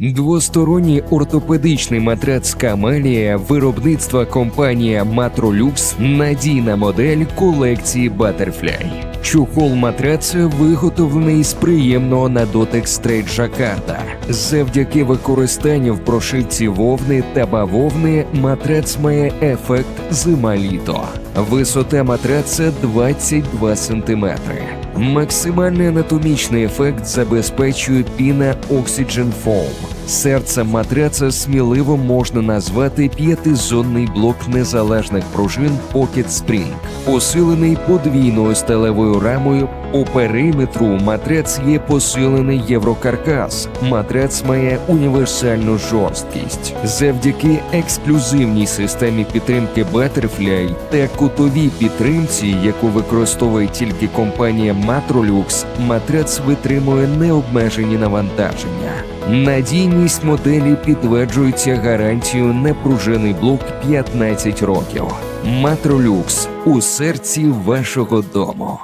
Двосторонній ортопедичний матрац Камелія виробництва компанія Матролюкс надійна модель колекції Butterfly. Чухол матраця виготовлений з приємного на дотик стрейт жакарда. Завдяки використанню в прошивці вовни та бавовни матрац має ефект зима-літо. Висота матраца 22 см. Максимальний анатомічний ефект забезпечує піна Oxygen Foam. Серцем матраца сміливо можна назвати п'ятизонний блок незалежних пружин Pocket Spring, посилений подвійною сталевою рамою. У периметру матрац є посилений єврокаркас. Матрац має універсальну жорсткість. Завдяки ексклюзивній системі підтримки Butterfly та кутовій підтримці, яку використовує тільки компанія Matrolux, матрац витримує необмежені навантаження. Надійність моделі підтверджується гарантією на пружинний блок 15 років. Матролюкс у серці вашого дому.